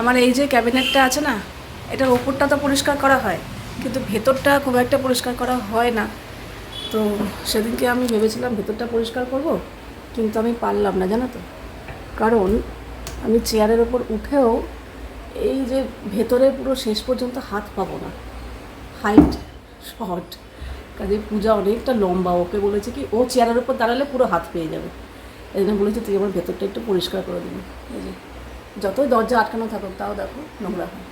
আমার এই যে ক্যাবিনেটটা আছে না, এটার ওপরটা তো পরিষ্কার করা হয়, কিন্তু ভেতরটা খুব একটা পরিষ্কার করা হয় না। তো সেদিনকে আমি ভেবেছিলাম ভেতরটা পরিষ্কার করব, কিন্তু আমি পারলাম না, জানো তো। কারণ আমি চেয়ারের ওপর উঠেও এই যে ভেতরে পুরো শেষ পর্যন্ত হাত পাবো না। হাইট শর্ট কাজে পূজা অনেকটা লম্বা, ওকে বলেছে কি, ও চেয়ারের ওপর দাঁড়ালে পুরো হাত পেয়ে যাবে। এই জন্য বলেছে, তুই আমার ভেতরটা একটু পরিষ্কার করে দিবি। এই যে। যতই দরজা আটকানো থাকুক, তাও দেখো নোংরা হয়।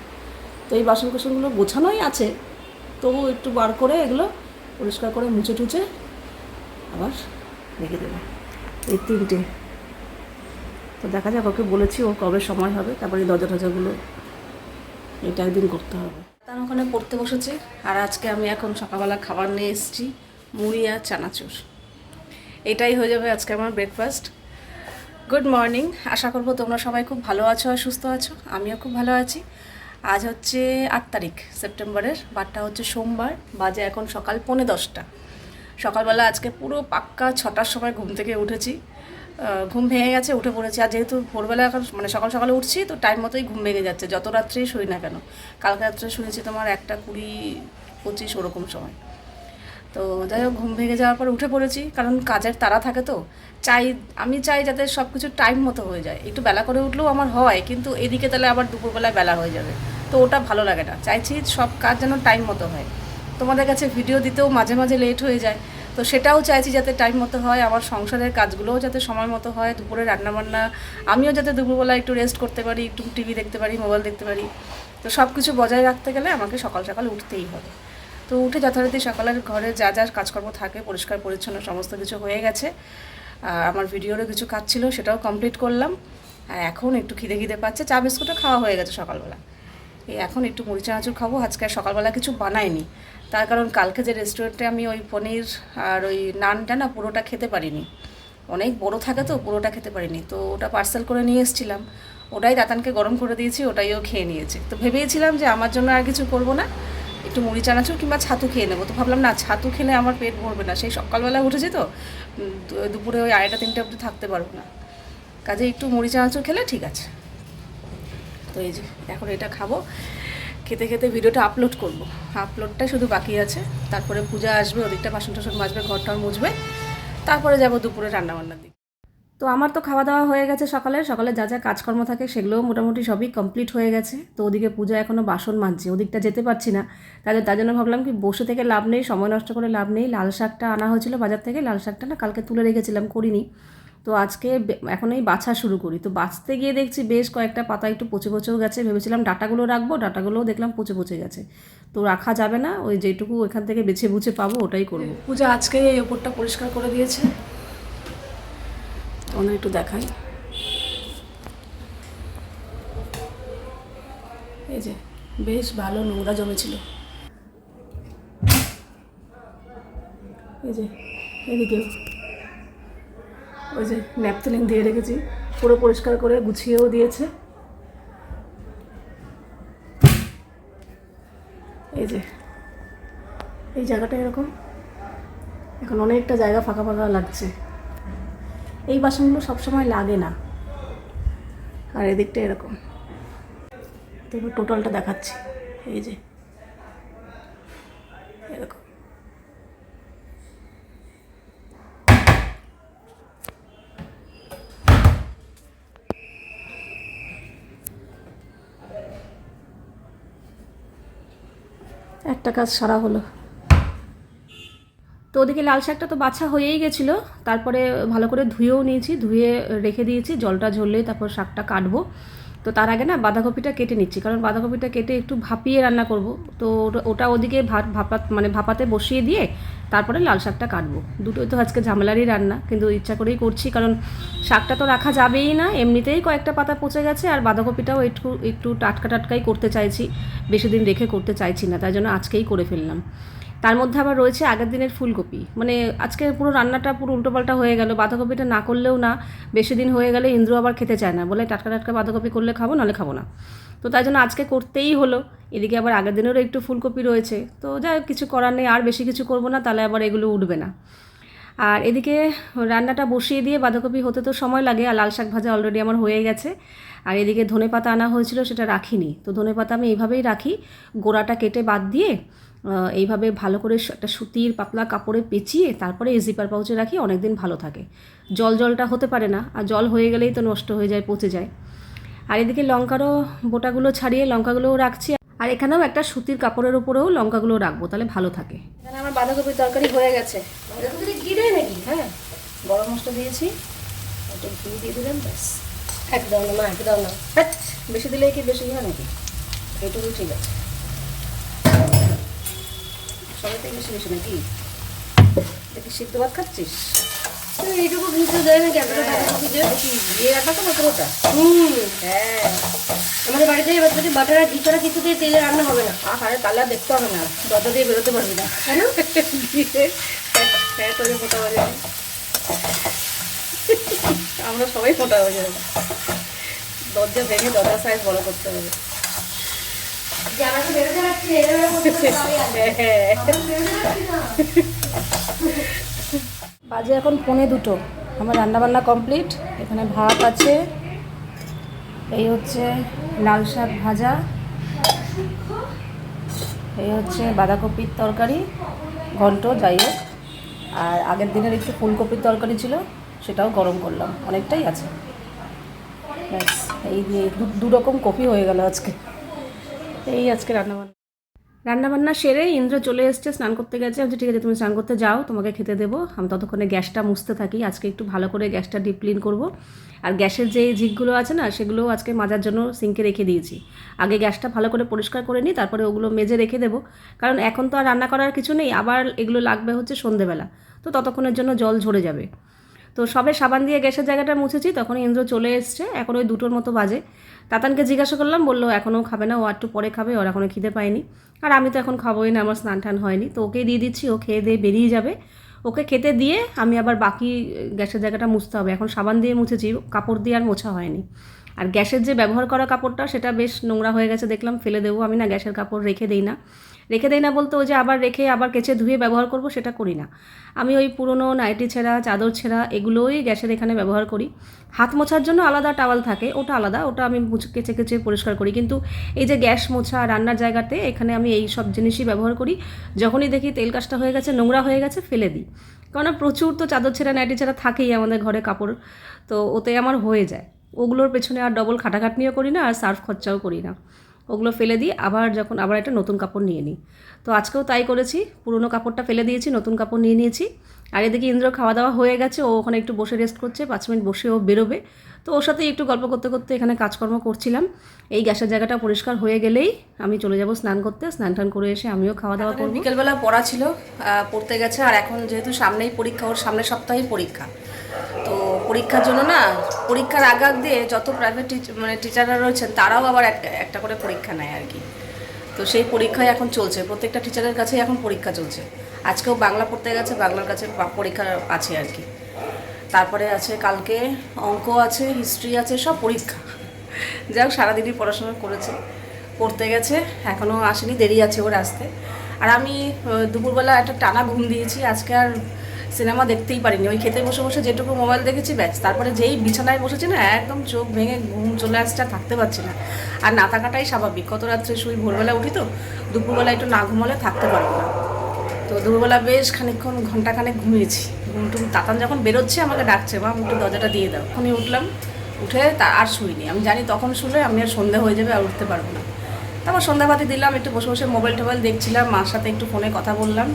তো এই বাসন কোসনগুলো গোছানোই আছে। তবু একটু বার করে এগুলো পরিষ্কার করে মুছে টুচে আবার রেখে দেবো। এই তিনটে। তো দেখা যাক, ওকে বলেছি ওর কবে সময় হবে। তারপরে দরজা টজাগুলো এটা একদিন করতে হবে। তার ওখানে পড়তে বসেছে। আর আজকে আমি এখন সকালবেলা খাবার নিয়ে এসেছি, মুড়ি আর চানাচুর। এটাই হয়ে যাবে আজকে আমার ব্রেকফাস্ট গুড মর্নিং আশা করব তোমরা সবাই খুব ভালো আছো আর সুস্থ আছো। আমিও খুব ভালো আছি। আজ হচ্ছে আট তারিখ, সেপ্টেম্বরের, বারটা হচ্ছে সোমবার, বাজে এখন সকাল পৌনে দশটা। সকালবেলা আজকে পুরো পাক্কা ছটার সময় ঘুম থেকে উঠেছি। ঘুম ভেঙে গেছে, উঠে পড়েছি। আর যেহেতু ভোরবেলা এখন মানে সকাল সকালে উঠছি, তো টাইম মতোই ঘুম ভেঙে যাচ্ছে। যত রাত্রেই শুই না কেন, কালকে রাত্রে শুনেছি তোমার একটা কুড়ি পঁচিশ ওরকম সময়। তো যাই হোক, ঘুম ভেঙে যাওয়ার পর উঠে পড়েছি, কারণ কাজের তাড়া থাকে তো। চাই, আমি চাই যাতে সব কিছু টাইম মতো হয়ে যায়। একটু বেলা করে উঠলেও আমার হয়, কিন্তু এদিকে তাহলে আবার দুপুরবেলায় বেলা হয়ে যাবে। তো ওটা ভালো লাগে না। চাইছি সব কাজ যেন টাইম মতো হয়। তোমাদের কাছে ভিডিও দিতেও মাঝে মাঝে লেট হয়ে যায়। তো সেটাও চাইছি যাতে টাইম মতো হয়, আমার সংসারের কাজগুলোও যাতে সময় মতো হয়, দুপুরে রান্নাবান্না, আমিও যাতে দুপুরবেলা একটু রেস্ট করতে পারি, একটু টিভি দেখতে পারি মোবাইল দেখতে পারি। তো সব কিছু বজায় রাখতে গেলে আমাকে সকাল সকাল উঠতেই হবে। তো উঠে যথারীতি সকালের ঘরে যা যা কাজকর্ম থাকে, পরিষ্কার, পরিচ্ছন্ন সমস্ত কিছু হয়ে গেছে। আর আমার ভিডিওরও কিছু কাজ ছিল, সেটাও কমপ্লিট করলাম। আর এখন একটু খিদে খিদে পাচ্ছে, চা, বিস্কুটও খাওয়া হয়ে গেছে সকালবেলা। এই এখন একটু মুড়ি, চানাচুর খাব, আজকে আর সকালবেলা কিছু বানাইনি। তার কারণ কালকে যে রেস্টুরেন্টে আমি ওই পনির আর ওই নানটা না, পুরোটা খেতে পারিনি। অনেক বড় থাকে তো, পুরোটা খেতে পারিনি। তো ওটা পার্সেল করে নিয়ে এসেছিলাম। ওটাই দাতানকে গরম করে দিয়েছি ওটাইও খেয়ে নিয়েছে। তো ভেবেছিলাম যে আমার জন্য আর কিছু করব না। একটু মুড়ি চানাচুর কিংবা ছাতু খেয়ে নেব। তো ভাবলাম, না, ছাতু খেলে আমার পেট ভরবে না। সেই সকালবেলা উঠেছি তো দুপুরে ওই আড়াইটা, তিনটে অবধি থাকতে পারব না। কাজে একটু মুড়ি চানাচুর খেলে ঠিক আছে। তো এই যে, এখন এটা খাব। খেতে খেতে ভিডিওটা আপলোড করব। আপলোডটাই শুধু বাকি আছে। তারপরে পূজা আসবে, ওদিকটা বাসন টাসন মাজবে ঘরটার মুছবে। তারপরে যাব দুপুরে রান্নাবান্নার দিকে। তো আমার তো খাওয়া দাওয়া হয়ে গেছে সকালে। সকালে যা যা কাজকর্ম থাকে সেগুলোও মোটামুটি সবই কমপ্লিট হয়ে গেছে। তো ওদিকে পূজা এখনও বাসন মাজছে, ওদিকটা যেতে পারছি না। তাহলে তার জন্য ভাবলাম কি বসে থেকে লাভ নেই, সময় নষ্ট করে লাভ নেই। লাল শাকটা আনা হয়েছিল বাজার থেকে, লাল শাকটা না কালকে তুলে রেখেছিলাম, করিনি। তো আজকে এখন এই বাছা শুরু করি। তো বাছতে গিয়ে দেখছি বেশ কয়েকটা পাতা একটু পচে পচেও গেছে। ভেবেছিলাম ডাটাগুলো রাখব, ডাটাগুলোও দেখলাম পচে পচে গেছে। তো রাখা যাবে না, ওই যেটুকু এখান থেকে বেছে বুঝে পাবো ওটাই করব। পূজা আজকে এই ওপরটা পরিষ্কার করে দিয়েছে। তোমাদের একটু দেখাই। এই যে, বেশ ভালো নোংরা জমেছিল। এই যে এদিকেও ওই যে ন্যাপথলিন দিয়ে রেখেছি, পুরো পরিষ্কার করে গুছিয়েও দিয়েছে। এই যে, এই জায়গাটা এরকম। এখন অনেকটা জায়গা ফাঁকা ফাঁকা লাগছে। এই বাসনগুলো সবসময় লাগে না। আর এদিকটা এরকম। তো টোটালটা দেখাচ্ছি। এই যে। এরকম। একটা কাজ সারা হলো। তো ওদিকে লাল শাকটা তো বাছা হয়েই গেছিল। তারপরে ভালো করে ধুয়েও নিয়েছি, ধুয়ে রেখে দিয়েছি, জলটা ঝরলেই তারপর শাকটা কাটবো। তো তার আগে না বাঁধাকপিটা কেটে নিচ্ছি, কারণ বাঁধাকপিটা কেটে একটু ভাপিয়ে রান্না করব। তো ওটা- ওটা ওদিকে ভাত ভাপা মানে ভাপাতে বসিয়ে দিয়ে তারপরে লাল শাকটা কাটবো। দুটোই তো আজকে ঝামেলারই রান্না, কিন্তু ইচ্ছা করেই করছি, কারণ শাকটা তো রাখা যাবেই না। এমনিতেই কয়েকটা পাতা পচে গেছে, আর বাঁধাকপিটাও একটু একটু টাটকা টাটকাই করতে চাইছি, বেশি দিন রেখে করতে চাইছি না, তাই জন্য আজকেই করে ফেললাম। তার মধ্যে আবার রয়েছে আগের দিনের ফুলকপি। মানে আজকে পুরো রান্নাটা পুরো উল্টোপাল্টা হয়ে গেল, বাঁধাকপিটা না করলেও না, বেশি দিন হয়ে গেলে ইন্দ্র আবার খেতে চায় না। বলে, টাটকা টাটকা বাঁধাকপি করলে খাব, নাহলে খাব না। তো তাই জন্য আজকে করতেই হলো। এদিকে আবার আগের দিনেরও একটু ফুলকপি রয়েছে। তো যাই কিছু করার নেই, আর বেশি কিছু করব না, তাহলে আবার এগুলো উঠবে না। আর এদিকে রান্নাটা বসিয়ে দিয়ে বাঁধাকপি হতে তো সময় লাগে, আর লাল শাক ভাজা অলরেডি আমার হয়ে গেছে। আর এদিকে ধনে পাতা আনা হয়েছিল, সেটা রাখিনি। তো ধনে পাতা আমি এইভাবেই রাখি। গোড়াটা কেটে বাদ দিয়ে এইভাবে ভালো করে একটা সুতির পাতলা কাপড়ে পেঁচিয়ে তারপরে এই জিপার পাউচে রাখি অনেক দিন ভালো থাকে। জল জলটা হতে পারে না আর জল হয়ে গেলেই তো নষ্ট হয়ে যায় পচে যায়। আর এদিকে লঙ্কারও বোটাগুলো ছাড়িয়ে লঙ্কাগুলোও রাখছি। আর এখানেও একটা সুতির কাপড়ের উপরেও লঙ্কাগুলো রাখব তাহলে ভালো থাকে। এখানে আমার বাঁধাকপির তরকারি হয়ে গেছে। নাকি? হ্যাঁ গরম মশলা দিয়েছি। একটু ঘি দিয়ে দিলাম ব্যাস। একদম না একদম না। হ্যাট, বেশি দিলে কি বেশি হয় নাকি? এইটুকু ঠিক আছে। সবাই থেকে বেশি বেশি নাকি? দেখি সিদ্ধ ভাত খাচ্ছিস? এইটুকু ভিজতে দেয় না কেন ভিজে দিয়ে। রাখা তো মাত্রটা হুম। হ্যাঁ। আমাদের বাড়িতে এবার যদি বাটার আর ঘি ছাড়া কিছু দিয়ে তেলে রান্না হবে না। আরে তাহলে আর দেখতে হবে না। দরজা দিয়ে বেরোতে পারবি না। কেন? হ্যাঁ তোরে মোটা হয়ে যাবে। আমরা সবাই মোটা হয়ে যাব। দরজা ভেঙে দরজা সাইজ বড় করতে হবে। বাজে এখন পৌনে দুটো। আমার রান্নাবান্না কমপ্লিট। এখানে ভাত আছে। এই হচ্ছে লাল শাক ভাজা। এই হচ্ছে বাঁধাকপির তরকারি, ঘন্ট যাই হোক। আর আগের দিনের একটু ফুলকপির তরকারি ছিল, সেটাও গরম করলাম। অনেকটাই আছে। ব্যাস, এই দু- দু রকম কপি হয়ে গেল আজকে। এই আজকে রান্নাবান্না। রান্নাবান্না সেরে ইন্দ্র চলে এসছে, স্নান করতে গেছে। আমি ঠিক আছে, তুমি স্নান করতে যাও, তোমাকে খেতে দেবো। আমি ততক্ষণে গ্যাসটা মুছতে থাকি। আজকে একটু ভালো করে গ্যাসটা ডিপ ক্লিন করব। আর গ্যাসের যে ঝিকগুলো আছে না, সেগুলো আজকে মাজার জন্য সিঙ্কে রেখে দিয়েছি। আগে গ্যাসটা ভালো করে পরিষ্কার করে নিই, তারপরে ওগুলো মেজে রেখে দেবো। কারণ এখন তো আর রান্না করার কিছু নেই, আবার এগুলো লাগবে হচ্ছে সন্ধেবেলা। তো ততক্ষণের জন্য জল ঝরে যাবে। তো সবে সাবান দিয়ে গ্যাসের জায়গাটা মুছেছি, তখন ইন্দ্র চলে এসছে। এখন ওই দুটোর মতো বাজে। তাতানকে জিজ্ঞাসা করলাম, বলল এখনও খাবে না, ও একটু পরে খাবে, ওর এখনও খিদে পায়নি। আর আমি তো এখন খাবোই না, আমার স্নান টান হয়নি। তো ওকেই দিয়ে দিচ্ছি, ও খেয়ে দিয়ে বেরিয়ে যাবে। ওকে খেতে দিয়ে আমি আবার বাকি গ্যাসের জায়গাটা মুছতে হবে। এখন সাবান দিয়ে মুছেছি, কাপড় দিয়ে আর মোছা হয়নি। আর গ্যাসের যে ব্যবহার করা কাপড়টা, সেটা বেশ নোংরা হয়ে গেছে, দেখলাম, ফেলে দেবো। আমি না গ্যাসের কাপড় রেখে দিই না। রেখে দেই না বলতে ওই যে আবার রেখে আবার কেচে ধুয়ে ব্যবহার করব সেটা করি না। আমি ওই পুরনো নাইটি ছেঁড়া, চাদর ছেঁড়া এগুলোই গ্যাসের এখানে ব্যবহার করি। হাত মোছার জন্য আলাদা টাওয়াল থাকে, ওটা আলাদা, ওটা আমি কেচে কেচে পরিষ্কার করি। কিন্তু এই যে গ্যাস মোছা, রান্নার জায়গাতে এখানে আমি এই সব জিনিসই ব্যবহার করি। যখনই দেখি তেল কাজটা হয়ে গেছে, নোংরা হয়ে গেছে, ফেলে দিই। কারণ প্রচুর তো চাদর ছেঁড়া, নাইটি ছেঁড়া থাকেই আমাদের ঘরে কাপড়, তো ওতে আমার হয়ে যায়। ওগুলোর পেছনে আর ডবল খাটাখাটনিও করি না আর সার্ফ খরচাও করি না। ওগুলো ফেলে দিই, আবার যখন আবার একটা নতুন কাপড় নিয়ে নিই। তো আজকেও তাই করেছি, পুরনো কাপড়টা ফেলে দিয়েছি, নতুন কাপড় নিয়ে নিয়েছি। আর এদিকে ইন্দ্র খাওয়া দাওয়া হয়ে গেছে, ও ওখানে একটু বসে রেস্ট করছে, পাঁচ মিনিট বসে ও বেরোবে। তো ওর সাথে একটু গল্প করতে করতে এখানে কাজকর্ম করছিলাম। এই গ্যাসের জায়গাটা পরিষ্কার হয়ে গেলেই আমি চলে যাব স্নান করতে। স্নান টান করে এসে আমিও খাওয়া দাওয়া করব। বিকেলবেলা পড়া ছিল পড়তে গেছে আর এখন যেহেতু সামনেই পরীক্ষা ওর সামনের সপ্তাহেই পরীক্ষা। তো পরীক্ষার জন্য না পরীক্ষার আগ আগ দিয়ে যত প্রাইভেট মানে টিচাররা রয়েছেন তারাও আবার একটা একটা করে পরীক্ষা নেয় আর কি। তো সেই পরীক্ষায় এখন চলছে প্রত্যেকটা টিচারের কাছেই এখন পরীক্ষা চলছে। আজকেও বাংলা পড়তে গেছে বাংলার কাছে পরীক্ষা আছে আর কি। তারপরে আছে, কালকে অঙ্ক আছে হিস্ট্রি আছে, সব পরীক্ষা। যাই হোক সারাদিনই পড়াশোনা করেছে, পড়তে গেছে এখনও আসেনি, দেরি আছে ওর আসতে। আর আমি দুপুরবেলা একটা টানা ঘুম দিয়েছি, আজকে আর সিনেমা দেখতেই পারিনি। ওই খেতে বসে বসে যেটুকু মোবাইল দেখেছি, ব্যাস। তারপরে যেই বিছানায় বসেছি না, একদম চোখ ভেঙে ঘুম চলে আসছে, আর থাকতে পারছি না। আর না থাকাটাই স্বাভাবিক। কত রাত্রে শুই? ভোরবেলা উঠি তো, দুপুরবেলা একটু না ঘুমালে থাকতে পারব না। তো দুপুরবেলা বেশ খানিকক্ষণ, ঘন্টাখানেক ঘুমিয়েছি। ঘুম টুম তাতান যখন বেরোচ্ছে, আমাকে ডাকছে, মা একটু দরজাটা দিয়ে দাও। তখনই উঠলাম, উঠে তা আর শুইনি আমি জানি তখন শুলে আমি আর সন্ধে হয়ে যাবে আর উঠতে পারব না। তারপর সন্ধ্যাবাতি দিলাম, একটু বসে বসে মোবাইল টোবাইল দেখছিলাম, মার সাথে একটু ফোনে কথা বললাম।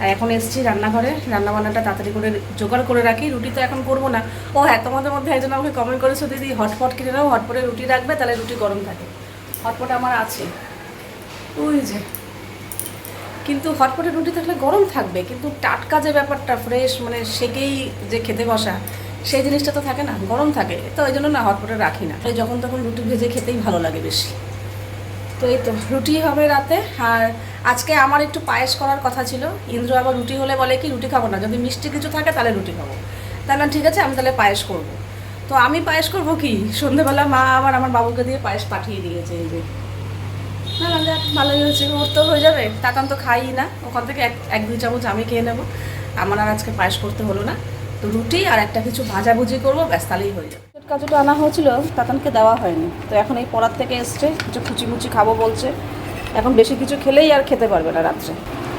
আর এখন এসেছি রান্নাঘরে। রান্নাবান্নাটা তাড়াতাড়ি করে জোগাড় করে রাখি। রুটি তো এখন করব না। ও হ্যাঁ তোমাদের মধ্যে একজন আমাকে কমেন্ট করেছ, দিদি, হটপট কিনে নাও, হটপটে রুটি রাখবে, তাহলে রুটি গরম থাকে। হটপট আমার আছে। ওই যে। কিন্তু হটপটে রুটি থাকলে গরম থাকবে, কিন্তু টাটকা যে ব্যাপারটা ফ্রেশ মানে সেকেই যে খেতে বসা, সেই জিনিসটা তো থাকে না, গরম থাকে। তো ওই জন্য না হটপটে রাখি না। তাই যখন তখন রুটি ভেজে খেতেই ভালো লাগে বেশি। তো এই তো, রুটি হবে রাতে। আর আজকে আমার একটু পায়েস করার কথা ছিল। ইন্দ্র আবার রুটি হলে বলে কি, রুটি খাব না, যদি মিষ্টি কিছু থাকে তাহলে রুটি খাব। তাহলে ঠিক আছে, আমি তাহলে পায়েস করব। তো আমি পায়েস করব কি? সন্ধেবেলা মা আবার আমার বাবুকে দিয়ে পায়েস পাঠিয়ে দিয়েছে এই যে। না না যাক ভালোই হয়েছে ওর তো হয়ে যাবে তাতান তো খাই না ওখান থেকে এক এক দুই চামচ আমি খেয়ে নেব। আমার আর আজকে পায়েস করতে হলো না তো রুটি আর একটা কিছু ভাজাভুজি করব ব্যাস তাহলেই হয়ে যাবে। কাজুটা আনা হয়েছিল তাতানকে দেওয়া হয়নি তো এখন এই পড়ার থেকে এসছে কিছু কুচি মুচি খাব বলছে এখন বেশি কিছু খেলেই আর খেতে পারবে না রাত্রে।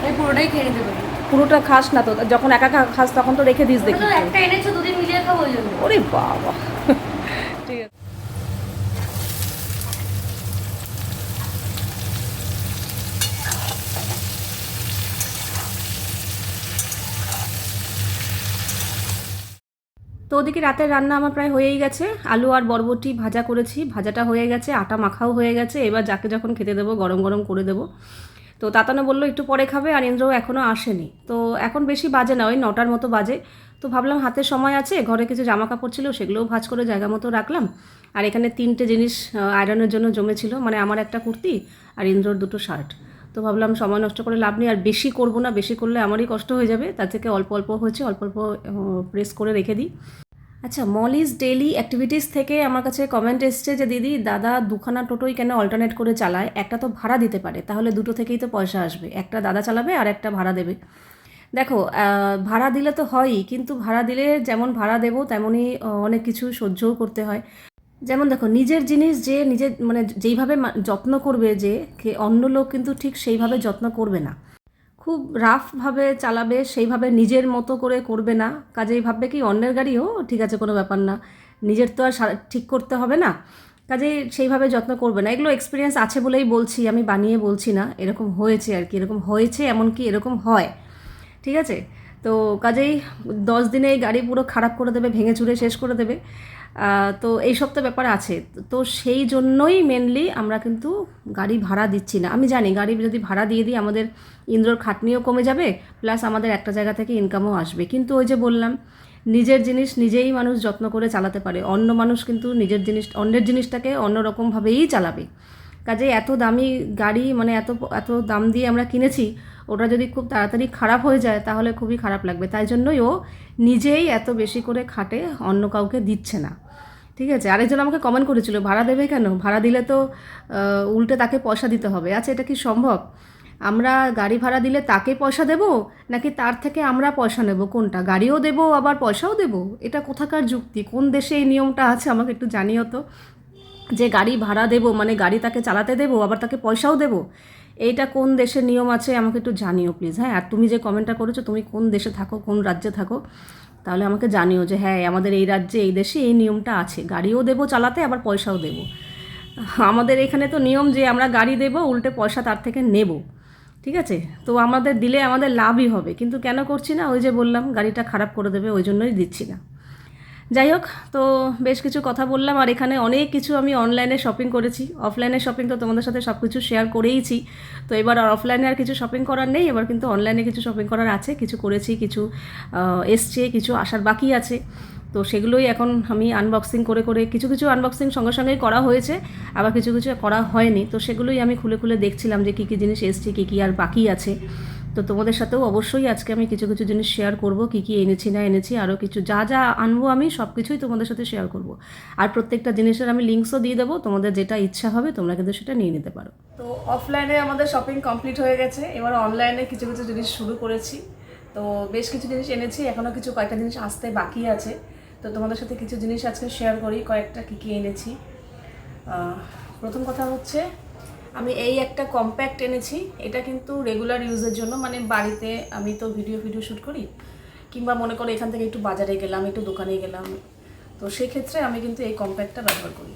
এই পুরোটাই খেয়ে পারি পুরোটা খাস না তো যখন একা খাস তখন তো রেখে দিস দেখি। একটু। একটা এনেছো দুদিন মিলিয়ে খাব ওরে বাবা। তো ওদিকে রাতের রান্না আমার প্রায় হয়েই গেছে। আলু আর বরবটি ভাজা করেছি। ভাজাটা হয়ে গেছে, আটা মাখাও হয়ে গেছে। এবার যাকে যখন খেতে দেবো, গরম গরম করে দেবো। তো তাতানো বলল, একটু পরে খাবে। আর ইন্দ্রও এখনও আসেনি। তো এখন বেশি বাজে না, ওই নটার মতো বাজে। তো ভাবলাম হাতে সময় আছে, ঘরে কিছু জামা কাপড় ছিল, সেগুলোও ভাজ করে জায়গা মতো রাখলাম। আর এখানে তিনটে জিনিস আয়রনের জন্য জমেছিল। মানে আমার একটা কুর্তি আর ইন্দ্রর দুটো শার্ট তো ভাবলাম সময় নষ্ট করে লাভ নেই, আর বেশি করব না, বেশি করলে আমারই কষ্ট হয়ে যাবে, তার থেকে অল্প অল্প হয়েছে, অল্প অল্প প্রেস করে রেখে দিই। আচ্ছা মলিজ ডেইলি অ্যাক্টিভিটিস থেকে আমার কাছে কমেন্ট এসছে যে, দিদি, দাদা দুখানা টোটোই কেন অল্টারনেট করে চালায়? একটা তো ভাড়া দিতে পারে, তাহলে দুটো থেকেই তো পয়সা আসবে। একটা দাদা চালাবে আর একটা ভাড়া দেবে। দেখো ভাড়া দিলে তো হয়ই, কিন্তু ভাড়া দিলে যেমন ভাড়া দেবো, তেমনই অনেক কিছু সহ্যও করতে হয়। যেমন দেখো, নিজের জিনিস যে নিজের মানে যেইভাবে যত্ন করবে যে অন্য লোক কিন্তু ঠিক সেইভাবে যত্ন করবে না। খুব রাফভাবে চালাবে, সেইভাবে নিজের মতো করে করবে না। কাজেই ভাববে কি, অন্যের গাড়িও ঠিক আছে, কোনো ব্যাপার না। নিজের তো আর ঠিক করতে হবে না। কাজেই সেইভাবে যত্ন করবে না। এগুলো এক্সপিরিয়েন্স আছে বলেই বলছি, আমি বানিয়ে বলছি না। এরকম হয়েছে আর কি, এরকম হয়েছে, এমনকি এরকম হয়। ঠিক আছে? তো কাজেই দশ দিনে গাড়ি পুরো খারাপ করে দেবে, ভেঙে চুরে শেষ করে দেবে। তো এই সব তো ব্যাপার আছে। তো সেই জন্যই মেনলি আমরা কিন্তু গাড়ি ভাড়া দিচ্ছি না। আমি জানি গাড়ি যদি ভাড়া দিয়ে দিই, আমাদের ইন্দ্রর খাটনিও কমে যাবে প্লাস আমাদের একটা জায়গা থেকে ইনকামও আসবে। কিন্তু ওই যে বললাম, নিজের জিনিস নিজেই মানুষ যত্ন করে চালাতে পারে। অন্য মানুষ কিন্তু নিজের জিনিস, অন্যের জিনিসটাকে অন্য রকমভাবেই চালাবে। কাজে এত দামি গাড়ি মানে এত এত দাম দিয়ে আমরা কিনেছি, ওটা যদি খুব তাড়াতাড়ি খারাপ হয়ে যায়, তাহলে খুবই খারাপ লাগবে। তাই জন্যই ও নিজেই এত বেশি করে খাটে অন্য কাউকে দিচ্ছে না। ঠিক আছে? আরেকজন আমাকে কমেন্ট করেছিল, ভাড়া দেবে কেন? ভাড়া দিলে তো উল্টে তাকে পয়সা দিতে হবে। আচ্ছা এটা কি সম্ভব? আমরা গাড়ি ভাড়া দিলে তাকে পয়সা দেব, নাকি তার থেকে আমরা পয়সা নেব? কোনটা? গাড়িও দেব, আবার পয়সাও দেব? এটা কোথাকার যুক্তি? কোন দেশে এই নিয়মটা আছে, আমাকে একটু জানিও তো? যে গাড়ি ভাড়া দেবো মানে গাড়ি তাকে চালাতে দেবো, আবার তাকে পয়সাও দেবো? এইটা কোন দেশের নিয়ম আছে, আমাকে একটু জানিও প্লিজ হ্যাঁ আর তুমি যে কমেন্টটা করেছ, তুমি কোন দেশে থাকো, কোন রাজ্যে থাকো তাহলে আমাকে জানিও যে হ্যাঁ আমাদের এই রাজ্যে, এই দেশে এই নিয়মটা আছে। গাড়িও দেবো চালাতে, আবার পয়সাও দেব। আমাদের এখানে তো নিয়ম যে আমরা গাড়ি দেবো, উল্টে পয়সা তার থেকে নেব। ঠিক আছে? তো আমাদের দিলে আমাদের লাভই হবে। কিন্তু কেন করছি না? ওই যে বললাম, গাড়িটা খারাপ করে দেবে, ওই জন্যই দিচ্ছি না। যাই হোক, তো বেশ কিছু কথা বললাম আর এখানে অনেক কিছু আমি অনলাইনে শপিং করেছি। অফলাইনে শপিং তো তোমাদের সাথে সব কিছু শেয়ার করেইছি। তো এবার আর অফলাইনে আর কিছু শপিং করার নেই, এবার কিন্তু অনলাইনে কিছু শপিং করার আছে, কিছু করেছি, কিছু এসছে, কিছু আসার বাকি আছে। তো সেগুলোই এখন আমি আনবক্সিং করে করে কিছু কিছু আনবক্সিং সঙ্গে সঙ্গেই করা হয়েছে, আবার কিছু কিছু করা হয়নি। তো সেগুলোই আমি খুলে খুলে দেখছিলাম যে কী কী জিনিস এসছে, কী কী আর বাকি আছে। তো তোমাদের সাথেও অবশ্যই আজকে আমি কিছু কিছু জিনিস শেয়ার করব, কী কী এনেছি না এনেছি আরও কিছু যা যা আনব আমি সব কিছুই তোমাদের সাথে শেয়ার করব। আর প্রত্যেকটা জিনিসের আমি লিঙ্কসও দিয়ে দেবো, তোমাদের যেটা ইচ্ছা হবে তোমরা কিন্তু সেটা নিয়ে নিতে পারো। তো অফলাইনে আমাদের শপিং কমপ্লিট হয়ে গেছে, এবার অনলাইনে কিছু কিছু জিনিস শুরু করেছি। তো বেশ কিছু জিনিস এনেছি এখনও কিছু কয়েকটা জিনিস আসতে বাকি আছে। তো তোমাদের সাথে কিছু জিনিস আজকে শেয়ার করি, কয়েকটা কী কী এনেছি। প্রথম কথা হচ্ছে আমি এই একটা কম্প্যাক্ট এনেছি। এটা কিন্তু রেগুলার ইউজের জন্য মানে বাড়িতে আমি তো ভিডিও ভিডিও শ্যুট করি, কিংবা মনে করো এখান থেকে একটু বাজারে গেলাম, একটু দোকানে গেলাম। তো সেক্ষেত্রে আমি কিন্তু এই কম্প্যাক্টটা ব্যবহার করি।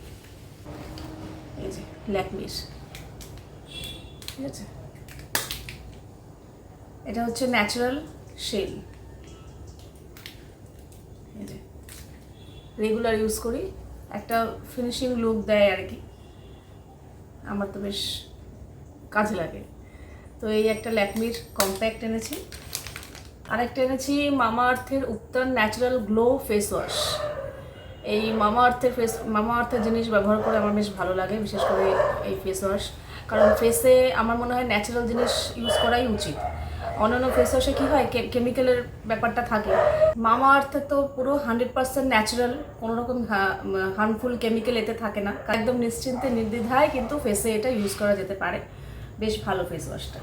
এই যে ল্যাকমিস ঠিক আছে? এটা হচ্ছে ন্যাচারাল শেল রেগুলার ইউজ করি। একটা ফিনিশিং লুক দেয় আর কি। আমার তো বেশ কাজে লাগে। তো এই একটা ল্যাকমির কম্প্যাক্ট এনেছি। আর একটা এনেছি মামা আর্থের Uttana natural glow face wash এই মামা আর্থের ফেস মামা আর্থের জিনিস ব্যবহার করে আমার বেশ ভালো লাগে, বিশেষ করে এই ফেস ওয়াশ কারণ ফেসে আমার মনে হয় ন্যাচারাল জিনিস ইউজ করাই উচিত। অন্যান্য ফেস ওয়াশে কী হয়? কেমিক্যালের ব্যাপারটা থাকে। মামা আর্থে তো পুরো হান্ড্রেড পার্সেন্ট ন্যাচারাল কোনো রকম হার্মফুল কেমিক্যাল এতে থাকে না। একদম নিশ্চিন্তে, নির্দ্বিধায় কিন্তু ফেসে এটা ইউজ করা যেতে পারে। বেশ ভালো ফেস ওয়াশটা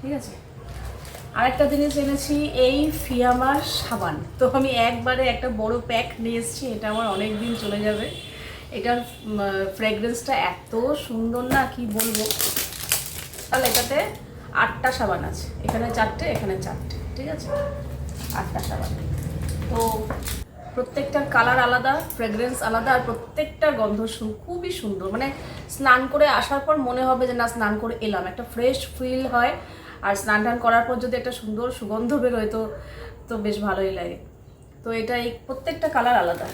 ঠিক আছে? আরেকটা জিনিস এনেছি, এই ফিয়ামার সাবান। তো আমি একবারে একটা বড় প্যাক নিয়ে এসেছি, এটা আমার অনেক দিন চলে যাবে। এটার ফ্রেগরেন্সটা এত সুন্দর না, কি বলব? তাহলে এটাতে আটটা সাবান আছে। এখানে চারটে এখানে চারটে, ঠিক আছে? আটটা সাবান। তো প্রত্যেকটার কালার আলাদা ফ্রেগরেন্স আলাদা, আর প্রত্যেকটার গন্ধ খুবই সুন্দর। মানে স্নান করে আসার পর মনে হবে যে, না, স্নান করে এলাম। একটা ফ্রেশ ফিল হয়। আর স্নান টান করার পর যদি একটা সুন্দর সুগন্ধ বেরোয়, তো তো বেশ ভালোই লাগে। তো এটা এই প্রত্যেকটা কালার আলাদা।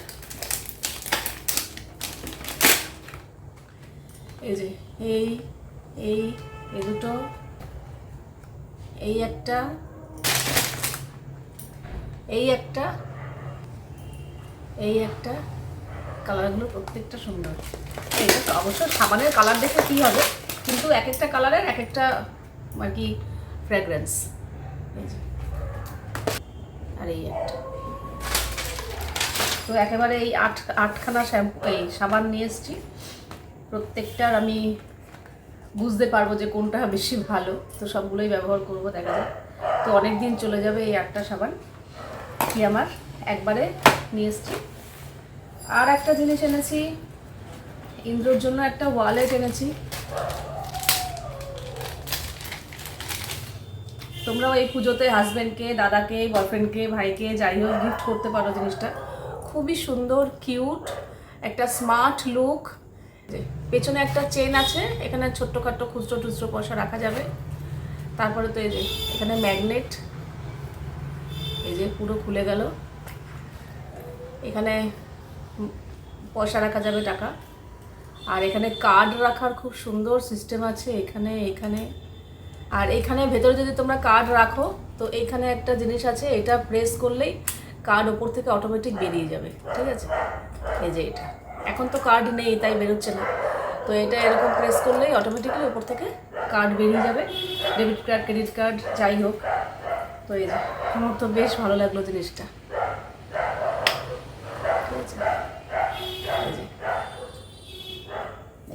এই যে, এই এই এই দুটো এই একটা এই একটা এই একটা, কালারগুলো প্রত্যেকটা সুন্দর। এটা তো অবশ্য সাবানের কালার দেখে কী হবে, কিন্তু এক একটা কালারের এক একটা, আর কি ফ্র্যাগ্রেন্স আর এই একটা। তো একেবারে এই আট, আটখানা শ্যাম্পু, এই সাবান নিয়ে এসেছি। প্রত্যেকটার আমি বুঝতে পারব যে কোনটা বেশি ভালো। তো সবগুলোই ব্যবহার করব, দেখা যাক। তো অনেক দিন চলে যাবে এই একটা সাবান। কি আমার? একবারে নিয়ে এসেছি। আর একটা জিনিস এনেছি। ইন্দ্রর জন্য একটা ওয়ালেট এনেছি। তোমরাও এই পুজোতে হাজব্যান্ডকে দাদাকে বয়ফ্রেন্ডকে ভাইকে, যাই হোক গিফট করতে পারো জিনিসটা। খুবই সুন্দর কিউট একটা স্মার্ট লুক পেছনে একটা চেন আছে, এখানে ছোট্টখাট্টো খুচরো টুচরো পয়সা রাখা যাবে। তারপরে তো এই যে, এখানে ম্যাগনেট এই যে পুরো খুলে গেল। এখানে পয়সা রাখা যাবে টাকা। আর এখানে কার্ড রাখার খুব সুন্দর সিস্টেম আছে, এখানে এখানে। আর এখানে ভেতরে যদি তোমরা কার্ড রাখো, তো এখানে একটা জিনিস আছে, এটা প্রেস করলেই কার্ড ওপর থেকে অটোমেটিক বেরিয়ে যাবে। ঠিক আছে? এই যে এটা। এখন তো কার্ড নেই, তাই বেরোচ্ছে না। তো এটা এরকম প্রেস করলেই অটোমেটিকলি ওপর থেকে কার্ড বেরিয়ে যাবে। ডেবিট কার্ড ক্রেডিট কার্ড যাই হোক। তো এই যে, আমার তো বেশ ভালো লাগল জিনিসটা। ঠিক আছে?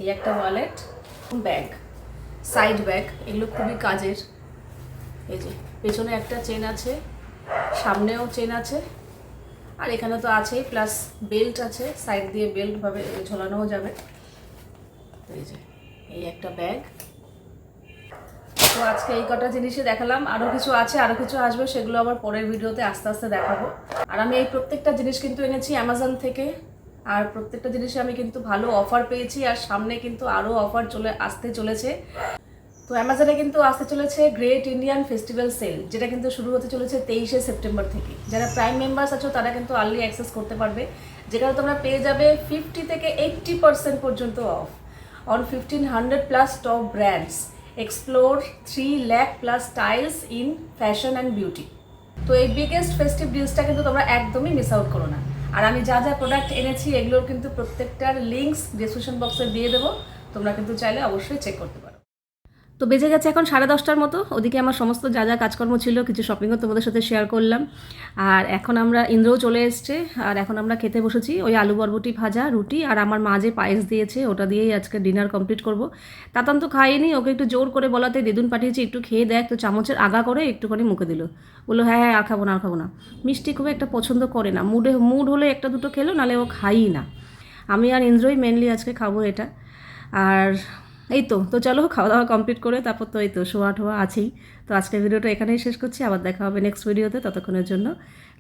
এই একটা ওয়ালেট ব্যাগ সাইড ব্যাগ এগুলো খুবই কাজের। এই যে, পেছনে একটা চেন আছে, সামনেও চেন আছে। আর এখানে তো আছেই প্লাস বেল্ট আছে সাইড দিয়ে বেল্ট ভাবে ঝোলানোও যাবে। এই এই একটা ব্যাগ তো আজকে এই কটা জিনিসই দেখালাম। আরও কিছু আছে আরও কিছু আসবে, সেগুলো আবার পরের ভিডিওতে আস্তে আস্তে দেখাবো। আর আমি এই প্রত্যেকটা জিনিস কিন্তু এনেছি অ্যামাজন থেকে। আর প্রত্যেকটা জিনিসে আমি কিন্তু ভালো অফার পেয়েছি, আর সামনে কিন্তু আরও অফার চলে, আসতে চলেছে। তো অ্যামাজনে কিন্তু আসতে চলেছে গ্রেট ইন্ডিয়ান ফেস্টিভ্যাল সেল যেটা কিন্তু শুরু হতে চলেছে তেইশে সেপ্টেম্বর থেকে। যারা প্রাইম মেম্বার্স আছো, তারা কিন্তু আর্লি অ্যাক্সেস করতে পারবে, যেখানে তোমরা পেয়ে যাবে ফিফটি থেকে এইট্টি পার্সেন্ট পর্যন্ত off on fifteen hundred plus top brands explore three lakh plus styles in fashion and beauty তো এই বিগেস্ট ফেস্টিভ ডিলসটা কিন্তু তোমরা একদমই মিস আউট করো না। আর আমি যা যা প্রোডাক্ট এনেছি, এগুলোর কিন্তু প্রত্যেকটার লিঙ্কস ডিসক্রিপশন বক্সে দিয়ে দেবো। তোমরা কিন্তু চাইলে অবশ্যই চেক করতে পারো। তো বেজে গেছে এখন সাড়ে দশটার মতো। ওদিকে আমার সমস্ত যা যা কাজকর্ম ছিল, কিছু শপিংও তোমাদের সাথে শেয়ার করলাম। আর এখন আমরা ইন্দ্রও চলে এসছে। আর এখন আমরা খেতে বসেছি ওই আলু বরবটি ভাজা, রুটি আর আমার মা যে পায়েস দিয়েছে, ওটা দিয়েই আজকে ডিনার কমপ্লিট করব। তাতান তো খাইনি ওকে একটু জোর করে বলাতে দিদুন পাঠিয়েছি, একটু খেয়ে দেখ। তো চামচের আগা করে একটুখানি মুখে দিল। বলল হ্যাঁ হ্যাঁ আর খাব না, আর খাব না। মিষ্টি খুব একটা পছন্দ করে না। মুডে মুড হলে একটা দুটো খেলো, নালে ও খাই না। আমি আর ইন্দ্রই মেনলি আজকে খাব এটা। আর এই তো তো চলো খাওয়া দাওয়া কমপ্লিট করে তারপর তো এই তো শোয়া ঠোয়া আছেই। তো আজকের ভিডিওটা এখানেই শেষ করছি, আবার দেখা হবে নেক্সট ভিডিওতে ততক্ষণের জন্য।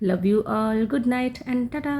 Love you all good night and tata